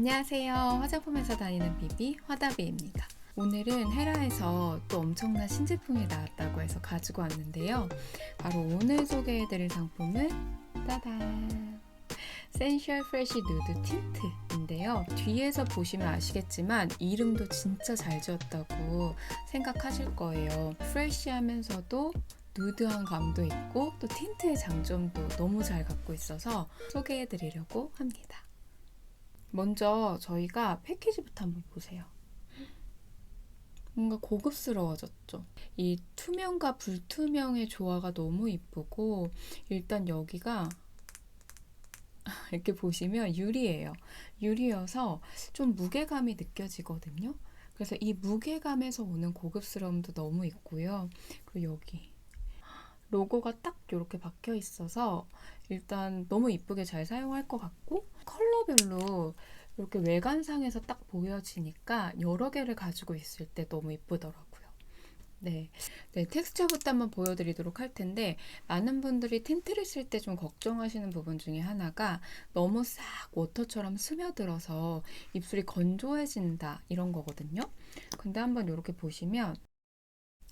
안녕하세요. 화장품에서 다니는 비비 화다비입니다. 오늘은 헤라에서 또 엄청난 신제품이 나왔다고 해서 가지고 왔는데요. 바로 오늘 소개해드릴 상품은 따단! 센셜 프레쉬 누드 틴트인데요. 뒤에서 보시면 아시겠지만 이름도 진짜 잘 지었다고 생각하실 거예요. 프레쉬하면서도 누드한 감도 있고 또 틴트의 장점도 너무 잘 갖고 있어서 소개해 드리려고 합니다. 먼저 저희가 패키지부터 한번 보세요. 뭔가 고급스러워졌죠. 이 투명과 불투명의 조화가 너무 이쁘고 일단 여기가 이렇게 보시면 유리예요. 유리여서 좀 무게감이 느껴지거든요. 그래서 이 무게감에서 오는 고급스러움도 너무 있고요. 그리고 여기 로고가 딱 이렇게 박혀 있어서 일단 너무 이쁘게 잘 사용할 것 같고 컬러별로 이렇게 외관상에서 딱 보여지니까 여러 개를 가지고 있을 때 너무 이쁘더라고요. 네. 네, 텍스처부터 한번 보여드리도록 할 텐데, 많은 분들이 틴트를 쓸 때 좀 걱정하시는 부분 중에 하나가 너무 싹 워터처럼 스며들어서 입술이 건조해진다, 이런 거거든요. 근데 한번 이렇게 보시면,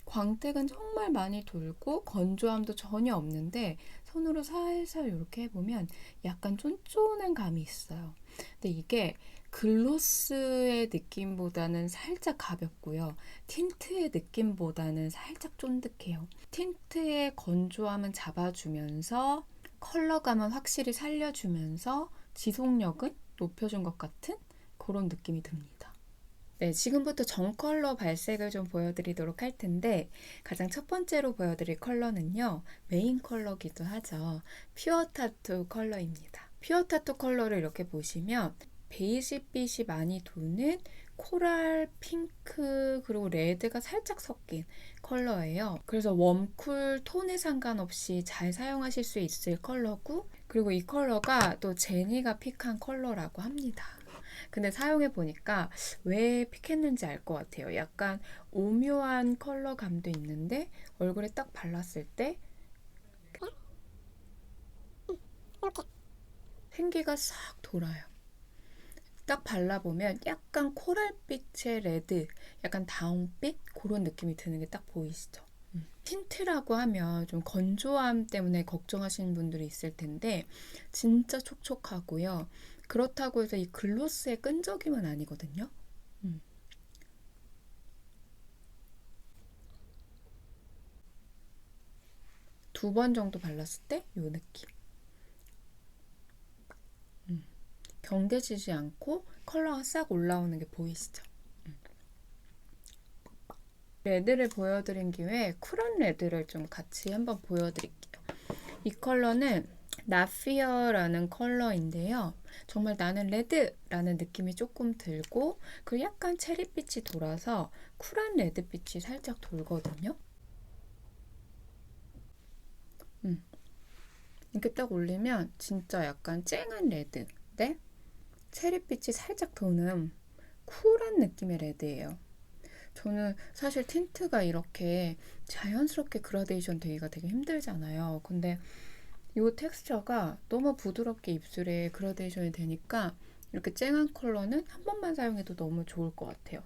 광택은 정말 많이 돌고 건조함도 전혀 없는데 손으로 살살 이렇게 해보면 약간 쫀쫀한 감이 있어요. 근데 이게 글로스의 느낌보다는 살짝 가볍고요. 틴트의 느낌보다는 살짝 쫀득해요. 틴트의 건조함은 잡아주면서 컬러감은 확실히 살려주면서 지속력은 높여준 것 같은 그런 느낌이 듭니다. 네, 지금부터 전 컬러 발색을 좀 보여드리도록 할 텐데 가장 첫 번째로 보여드릴 컬러는요. 메인 컬러기도 하죠. 퓨어 타투 컬러입니다. 퓨어 타투 컬러를 이렇게 보시면 베이지빛이 많이 도는 코랄, 핑크, 그리고 레드가 살짝 섞인 컬러예요. 그래서 웜, 쿨, 톤에 상관없이 잘 사용하실 수 있을 컬러고 그리고 이 컬러가 또 제니가 픽한 컬러라고 합니다. 근데 사용해 보니까 왜 픽했는지 알 것 같아요. 약간 오묘한 컬러감도 있는데 얼굴에 딱 발랐을 때 이렇게 생기가 싹 돌아요. 딱 발라보면 약간 코랄빛의 레드, 약간 다운빛 그런 느낌이 드는 게 딱 보이시죠? 음. 틴트라고 하면 좀 건조함 때문에 걱정하시는 분들이 있을 텐데 진짜 촉촉하고요. 그렇다고 해서 이 글로스의 끈적임은 아니거든요. 음. 두번 정도 발랐을 때 이 느낌. 음. 경계지지 않고 컬러가 싹 올라오는 게 보이시죠? 음. 레드를 보여드린 김에 쿨한 레드를 좀 같이 한번 보여드릴게요. 이 컬러는 나피어라는 컬러인데요. 정말 나는 레드라는 느낌이 조금 들고 그리고 약간 체리빛이 돌아서 쿨한 레드빛이 살짝 돌거든요. 음. 이렇게 딱 올리면 진짜 약간 쨍한 레드인데 체리빛이 살짝 도는 쿨한 느낌의 레드예요. 저는 사실 틴트가 이렇게 자연스럽게 그라데이션 되기가 되게 힘들잖아요. 근데 이 텍스처가 너무 부드럽게 입술에 그라데이션이 되니까 이렇게 쨍한 컬러는 한 번만 사용해도 너무 좋을 것 같아요.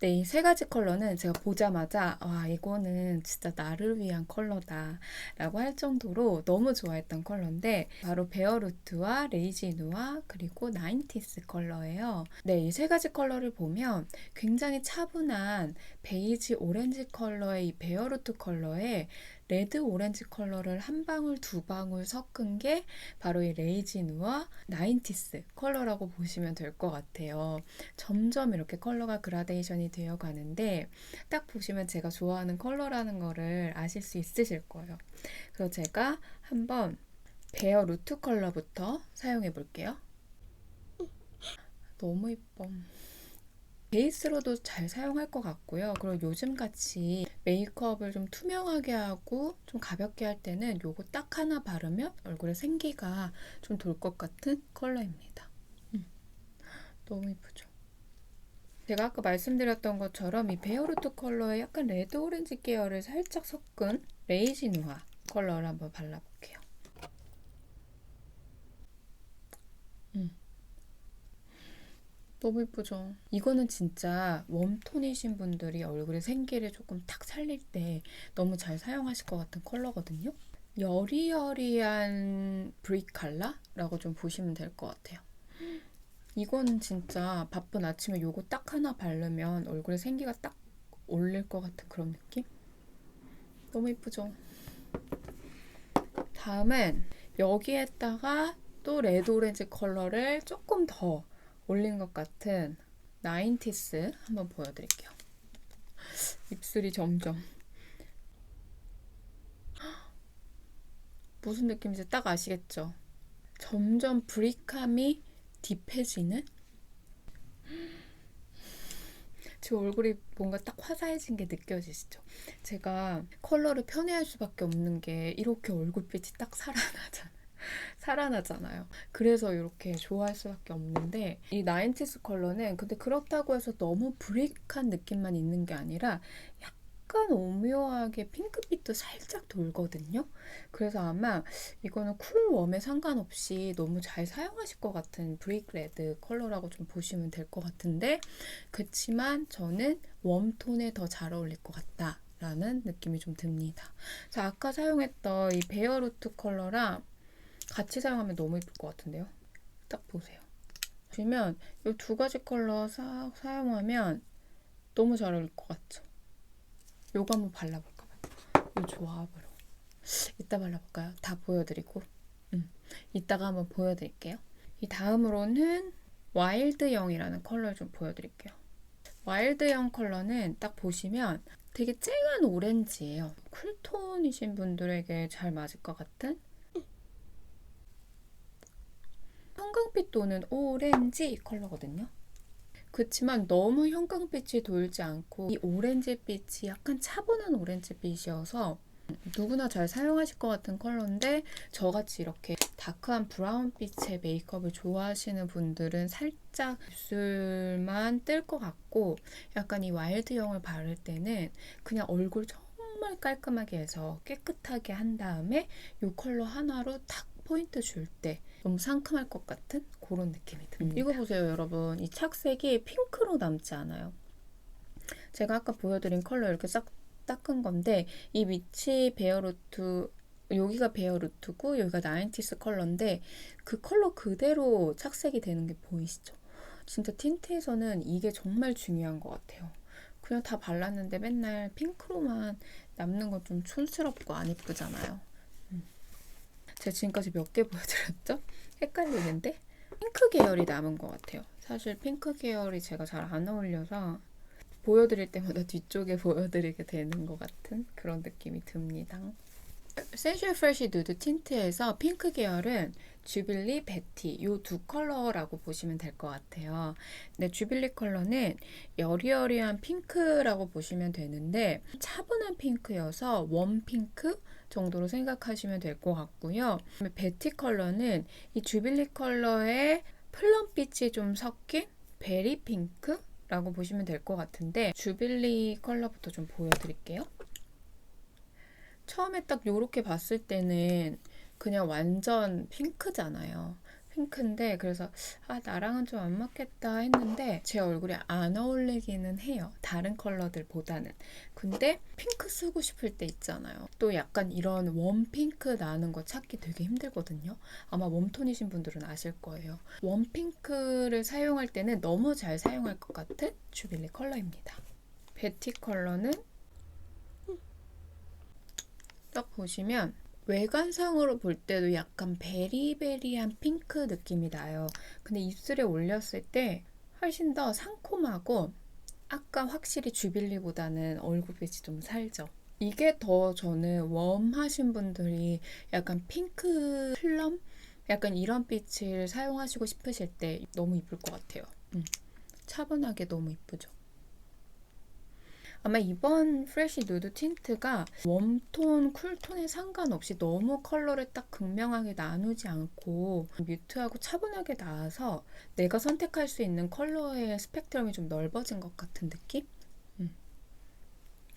네, 이 세 가지 컬러는 제가 보자마자 와 이거는 진짜 나를 위한 컬러다 라고 할 정도로 너무 좋아했던 컬러인데 바로 베어루트와 레이지누와 그리고 나인티스 컬러예요. 네, 이 세 가지 컬러를 보면 굉장히 차분한 베이지 오렌지 컬러의 이 베어루트 컬러에 레드 오렌지 컬러를 한 방울 두 방울 섞은 게 바로 이 레이지누와 나인티스 컬러라고 보시면 될 것 같아요. 점점 이렇게 컬러가 그라데이션이 되어 가는데 딱 보시면 제가 좋아하는 컬러라는 거를 아실 수 있으실 거예요. 그래서 제가 한번 베어 루트 컬러부터 사용해 볼게요. 너무 이뻐. 베이스로도 잘 사용할 것 같고요. 그리고 요즘 같이 메이크업을 좀 투명하게 하고 좀 가볍게 할 때는 요거 딱 하나 바르면 얼굴에 생기가 좀 돌 것 같은 컬러입니다. 음. 너무 이쁘죠? 제가 아까 말씀드렸던 것처럼 이 베어루트 컬러에 약간 레드 오렌지 계열을 살짝 섞은 레이지 누아 컬러를 한번 발라볼게요. 음. 너무 예쁘죠? 이거는 진짜 웜톤이신 분들이 얼굴에 생기를 조금 탁 살릴 때 너무 잘 사용하실 것 같은 컬러거든요. 여리여리한 브릭 컬러라고 좀 보시면 될 것 같아요. 이거는 진짜 바쁜 아침에 요거 딱 하나 바르면 얼굴에 생기가 딱 올릴 것 같은 그런 느낌? 너무 예쁘죠? 다음은 여기에다가 또 레드 오렌지 컬러를 조금 더 올린 것 같은 나인티스 한번 보여드릴게요. 입술이 점점 무슨 느낌인지 딱 아시겠죠? 점점 브릭함이 딥해지는 제 얼굴이 뭔가 딱 화사해진 게 느껴지시죠? 제가 컬러를 편애할 수밖에 없는 게 이렇게 얼굴빛이 딱 살아나잖아요. 살아나잖아요. 그래서 이렇게 좋아할 수밖에 없는데 이 나인티스 컬러는 근데 그렇다고 해서 너무 브릭한 느낌만 있는 게 아니라 약간 오묘하게 핑크빛도 살짝 돌거든요. 그래서 아마 이거는 쿨 웜에 상관없이 너무 잘 사용하실 것 같은 브릭 레드 컬러라고 좀 보시면 될 것 같은데 그렇지만 저는 웜톤에 더 잘 어울릴 것 같다. 라는 느낌이 좀 듭니다. 자, 아까 사용했던 이 베어루트 컬러랑 같이 사용하면 너무 예쁠 것 같은데요. 딱 보세요. 보시면 이 두 가지 컬러 싹 사용하면 너무 잘 어울릴 것 같죠? 요거 한번 발라볼까 봐요. 이 조합으로. 이따 발라볼까요? 다 보여드리고. 음, 이따가 한번 보여드릴게요. 이 다음으로는 와일드영이라는 컬러를 좀 보여드릴게요. 와일드영 컬러는 딱 보시면 되게 쨍한 오렌지예요. 쿨톤이신 분들에게 잘 맞을 것 같은 형광빛 도는 오렌지 컬러거든요. 그렇지만 너무 형광빛이 돌지 않고 이 오렌지빛이 약간 차분한 오렌지빛이어서 누구나 잘 사용하실 것 같은 컬러인데 저같이 이렇게 다크한 브라운빛의 메이크업을 좋아하시는 분들은 살짝 입술만 뜰 것 같고 약간 이 와일드형을 바를 때는 그냥 얼굴 정말 깔끔하게 해서 깨끗하게 한 다음에 이 컬러 하나로 탁 포인트 줄때 너무 상큼할 것 같은 그런 느낌이 듭니다. 이거 보세요 여러분 이 착색이 핑크로 남지 않아요. 제가 아까 보여드린 컬러 이렇게 싹 닦은 건데 이 밑이 베어루트 여기가 베어루트고 여기가 나인티스 컬러인데 그 컬러 그대로 착색이 되는 게 보이시죠? 진짜 틴트에서는 이게 정말 중요한 것 같아요. 그냥 다 발랐는데 맨날 핑크로만 남는 건 좀 촌스럽고 안 예쁘잖아요. 음. 제가 지금까지 몇 개 보여드렸죠? 헷갈리는데? 핑크 계열이 남은 것 같아요. 사실 핑크 계열이 제가 잘 안 어울려서 보여드릴 때마다 뒤쪽에 보여드리게 되는 것 같은 그런 느낌이 듭니다. 센슈얼 프레쉬 누드 틴트에서 핑크 계열은 주빌리, 베티 이 두 컬러라고 보시면 될 것 같아요. 근데 주빌리 컬러는 여리여리한 핑크라고 보시면 되는데 차분한 핑크여서 웜 핑크 정도로 생각하시면 될 것 같고요. 베티 컬러는 이 주빌리 컬러의 플럼빛이 좀 섞인 베리 핑크 라고 보시면 될 것 같은데 주빌리 컬러부터 좀 보여드릴게요. 처음에 딱 이렇게 봤을 때는 그냥 완전 핑크잖아요. 핑크인데 그래서 아 나랑은 좀 안 맞겠다 했는데 제 얼굴에 안 어울리기는 해요. 다른 컬러들보다는. 근데 핑크 쓰고 싶을 때 있잖아요. 또 약간 이런 웜 핑크 나는 거 찾기 되게 힘들거든요. 아마 웜톤이신 분들은 아실 거예요. 웜 핑크를 사용할 때는 너무 잘 사용할 것 같은 주빌리 컬러입니다. 베티 컬러는 딱 보시면 외관상으로 볼 때도 약간 베리베리한 핑크 느낌이 나요. 근데 입술에 올렸을 때 훨씬 더 상콤하고 아까 확실히 주빌리보다는 얼굴빛이 좀 살죠. 이게 더 저는 웜하신 분들이 약간 핑크 플럼? 약간 이런 빛을 사용하시고 싶으실 때 너무 이쁠 것 같아요. 음. 차분하게 너무 이쁘죠. 아마 이번 프레쉬 누드 틴트가 웜톤, 쿨톤에 상관없이 너무 컬러를 딱 극명하게 나누지 않고 뮤트하고 차분하게 나와서 내가 선택할 수 있는 컬러의 스펙트럼이 좀 넓어진 것 같은 느낌? 음.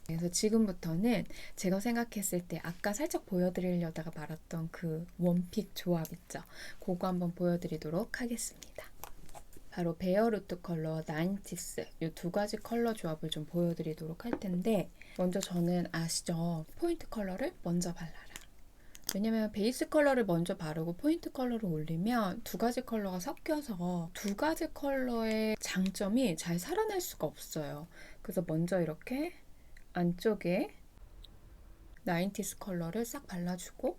그래서 지금부터는 제가 생각했을 때 아까 살짝 보여드리려다가 말았던 그 원픽 조합 있죠? 그거 한번 보여드리도록 하겠습니다. 바로 베어루트 컬러 나인티스 이 두 가지 컬러 조합을 좀 보여드리도록 할 텐데 먼저 저는 아시죠? 포인트 컬러를 먼저 발라라. 왜냐면 베이스 컬러를 먼저 바르고 포인트 컬러를 올리면 두 가지 컬러가 섞여서 두 가지 컬러의 장점이 잘 살아날 수가 없어요. 그래서 먼저 이렇게 안쪽에 나인티스 컬러를 싹 발라주고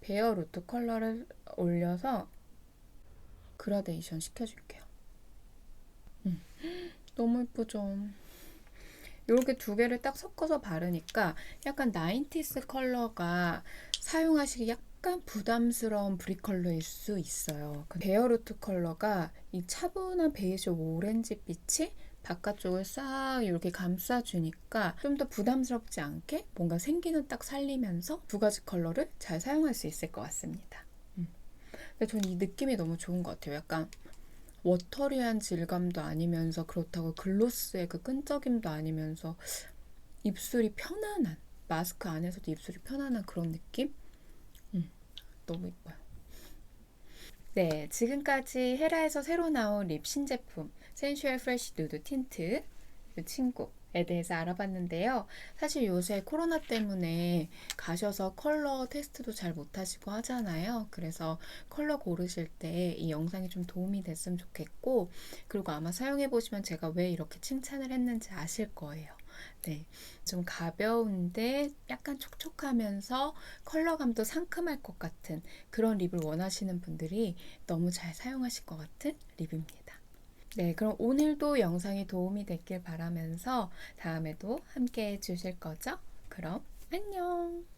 베어 루트 컬러를 올려서 그라데이션 시켜줄게요. 음, 너무 예쁘죠? 이렇게 두 개를 딱 섞어서 바르니까 약간 나인티스 컬러가 사용하시기 약간 부담스러운 브릭 컬러일 수 있어요. 그 베어루트 컬러가 이 차분한 베이지 오렌지 빛이 바깥쪽을 싹 이렇게 감싸주니까 좀 더 부담스럽지 않게 뭔가 생기는 딱 살리면서 두 가지 컬러를 잘 사용할 수 있을 것 같습니다. 음. 근데 저는 이 느낌이 너무 좋은 것 같아요. 약간 워터리한 질감도 아니면서 그렇다고 글로스의 그 끈적임도 아니면서 입술이 편안한 마스크 안에서도 입술이 편안한 그런 느낌? 음, 너무 이뻐요. 네, 지금까지 헤라에서 새로 나온 립 신제품 센슈얼 프레쉬 누드 틴트 이 친구에 대해서 알아봤는데요. 사실 요새 코로나 때문에 가셔서 컬러 테스트도 잘 못하시고 하잖아요. 그래서 컬러 고르실 때 이 영상이 좀 도움이 됐으면 좋겠고 그리고 아마 사용해 보시면 제가 왜 이렇게 칭찬을 했는지 아실 거예요. 네, 좀 가벼운데 약간 촉촉하면서 컬러감도 상큼할 것 같은 그런 립을 원하시는 분들이 너무 잘 사용하실 것 같은 립입니다. 네, 그럼 오늘도 영상이 도움이 됐길 바라면서 다음에도 함께 해주실 거죠? 그럼 안녕!